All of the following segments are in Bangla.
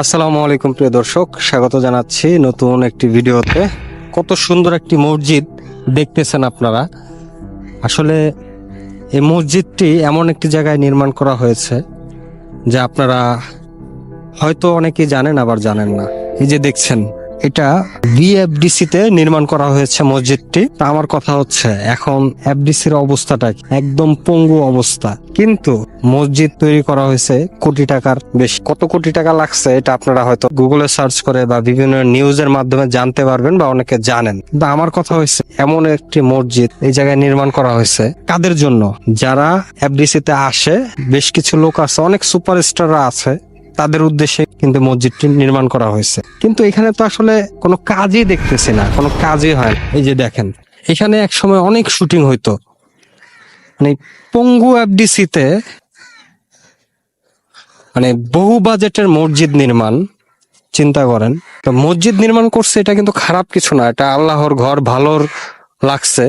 আসসালামু আলাইকুম প্রিয় দর্শক, স্বাগত জানাচ্ছি নতুন একটি ভিডিওতে। কত সুন্দর একটি মসজিদ দেখতেছেন আপনারা। আসলে এই মসজিদটি এমন একটি জায়গায় নির্মাণ করা হয়েছে, যা আপনারা হয়তো অনেকেই জানেন আবার জানেন না। এই যে দেখছেন এটা বিএফডিসি তে নির্মাণ করা হয়েছে মসজিদটি। তা আমার কথা হচ্ছে, এখন এফডিসি এফডিসির অবস্থাটা একদম পঙ্গু অবস্থা। কিন্তু মসজিদ তৈরি করা হয়েছে কোটি টাকার বেশি। কত কোটি টাকা লাগছে এটা আপনারা হয়তো গুগলে সার্চ করে বা বিভিন্ন নিউজের মাধ্যমে জানতে পারবেন বা অনেকে জানেন। কিন্তু আমার কথা হয়েছে, এমন একটি মসজিদ এই জায়গায় নির্মাণ করা হয়েছে। কাদের জন্য? যারা এফডিসি তে আসে, বেশ কিছু লোক আছে, অনেক সুপারস্টাররা আছে। তাদের উদ্দেশ্যে কিন্তু মসজিদটি নির্মাণ করা হয়েছে। কিন্তু এখানে তো আসলে কোনো কাজই দেখতেছি না, কোনো কাজই হয়। এই যে দেখেন, এখানে এক সময় অনেক শুটিং হইতো। মানে পঙ্গু এফডিসি তে মানে বহু বাজেটের মসজিদ নির্মাণ, চিন্তা করেন। তো মসজিদ নির্মাণ করছে এটা কিন্তু খারাপ কিছু না, এটা আল্লাহর ঘর, ভালোর লাগছে।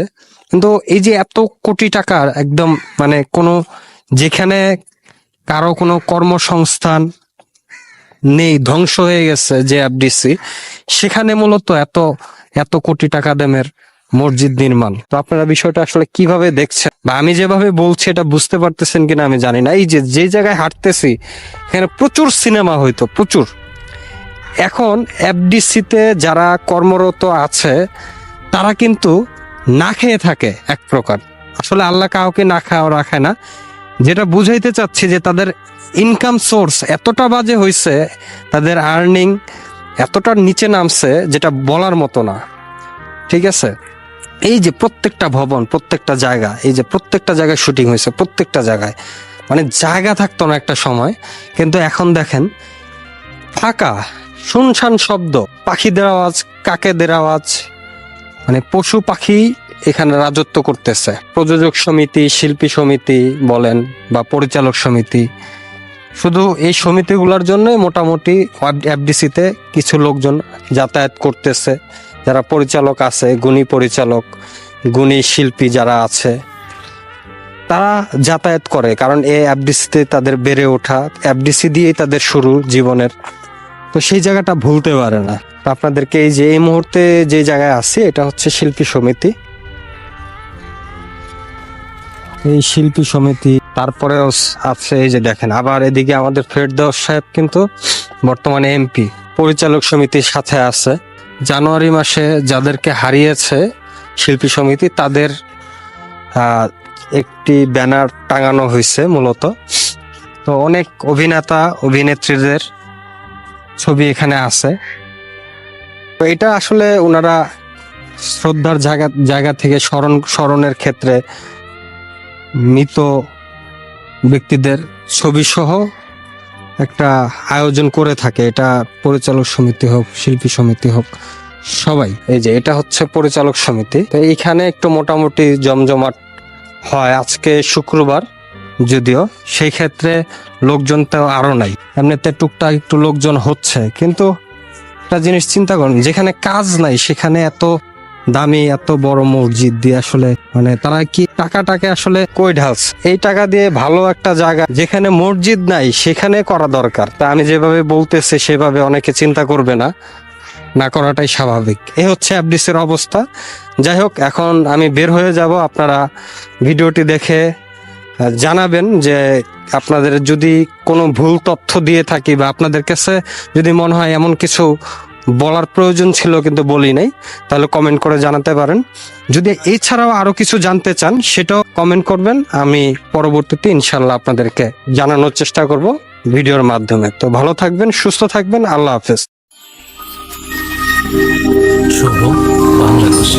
কিন্তু এই যে এত কোটি টাকার একদম মানে কোনো যেখানে কারও কোনো কর্মসংস্থান নেই, ধ্বংস হয়ে গেছে যে এফডিসি সেখানে মূলত এত এত কোটি টাকা দামের মসজিদ নির্মাণ। তো আপনারা বিষয়টা আসলে কীভাবে দেখছেন? বা আমি যেভাবে বলছি এটা বুঝতে পারতেছেন কিনা আমি জানি না। এই যে যে জায়গায় হাঁটতেছি, এখানে প্রচুর সিনেমা হইতো, প্রচুর। এখন এফডিসিতে যারা কর্মরত আছে, তারা কিন্তু না খেয়ে থাকে এক প্রকার। আসলে আল্লাহ কাউকে না খাওয়া রাখে না। যেটা বুঝাইতে চাচ্ছি যে তাদের ইনকাম সোর্স এতটা বাজে হয়েছে তাদের আর্নিং এতটা নিচে নামছে যেটা বলার মতো না। ঠিক আছে? এই যে প্রত্যেকটা ভবন, প্রত্যেকটা জায়গা, এই যে প্রত্যেকটা জায়গায় শুটিং হয়েছে প্রত্যেকটা জায়গায়। মানে জায়গা থাকতো না একটা সময়, কিন্তু এখন দেখেন, ফাঁকা, শুনশান শব্দ, পাখিদের আওয়াজ, কাকেদের আওয়াজ মানে পশু পাখি এখানে রাজত্ব করতেছে। প্রযোজক সমিতি, শিল্পী সমিতি বলেন বা পরিচালক সমিতি। শুধু এই সমিতিগুলোর জন্য মোটামুটি এফডিসিতে কিছু লোকজন যাতায়াত করতেছে, যারা পরিচালক আছে, গুণী পরিচালক, গুণী শিল্পী যারা আছে, তারা যাতায়াত করে। কারণ এই এফডিসিতে তাদের বেড়ে ওঠা এফডিসি দিয়েই তাদের শুরু জীবনের। তো সেই জায়গাটা ভুলতে পারে না। আপনাদেরকে এই যে, এই মুহূর্তে যে জায়গায় আছি, এটা হচ্ছে শিল্পী সমিতি। এই শিল্পী সমিতি তারপরে আছে এই যে দেখেন, আবার এদিকে আমাদের ফেরদৌস সাহেব কিন্তু বর্তমানে এমপি, পরিচালক সমিতির সাথে আছে। জানুয়ারি মাসে যাদেরকে হারিয়েছে শিল্পী সমিতি, তাদের একটি ব্যানার টাঙানো হয়েছে মূলত। তো অনেক অভিনেতা, অভিনেত্রীদের ছবি এখানে আছে। তো এটা আসলে ওনারা শ্রদ্ধার জায়গা জায়গা থেকে স্মরণ, স্মরণের ক্ষেত্রে মৃত ব্যক্তিদের ছবি সহ একটা আয়োজন করে থাকে। এটা পরিচালক সমিতি হোক, শিল্পী সমিতি হোক, সবাই। এই যে, এটা হচ্ছে পরিচালক সমিতি। তো এইখানে একটু মোটামুটি জমজমাট হয়। আজকে শুক্রবার যদিও, সেই ক্ষেত্রে লোকজন তো আরও নাই। এমনিতে টুকটাক একটু লোকজন হচ্ছে। কিন্তু একটা জিনিস চিন্তা করুন, যেখানে কাজ নাই, সেখানে এত দামি এত বড় মসজিদ দিয়ে আসলে মানে তারা কি টাকাটাকে আসলে কই ঢালছে? এই টাকা দিয়ে ভালো একটা জায়গা, যেখানে মসজিদ নাই, সেখানে করা দরকার। তা আমি যেভাবে বলতেছি, সেভাবে অনেকে চিন্তা করবে না। না করাটাই স্বাভাবিক। এ হচ্ছে অ্যাবডিসের অবস্থা। যাই হোক, এখন আমি বের হয়ে যাব। আপনারা ভিডিওটি দেখে জানাবেন যে আপনাদের যদি কোনো ভুল তথ্য দিয়ে থাকি বা আপনাদের কাছে যদি মনে হয় এমন কিছু বলার প্রয়োজন ছিল কিন্তু বলি নাই, তাহলে কমেন্ট করে জানাতে পারেন। যদি এছাড়াও আরও কিছু জানতে চান, সেটাও কমেন্ট করবেন। আমি পরবর্তীতে ইনশাল্লাহ আপনাদেরকে জানানোর চেষ্টা করব ভিডিওর মাধ্যমে। তো ভালো থাকবেন, সুস্থ থাকবেন, আল্লাহ হাফেজ। বাংলাদেশ।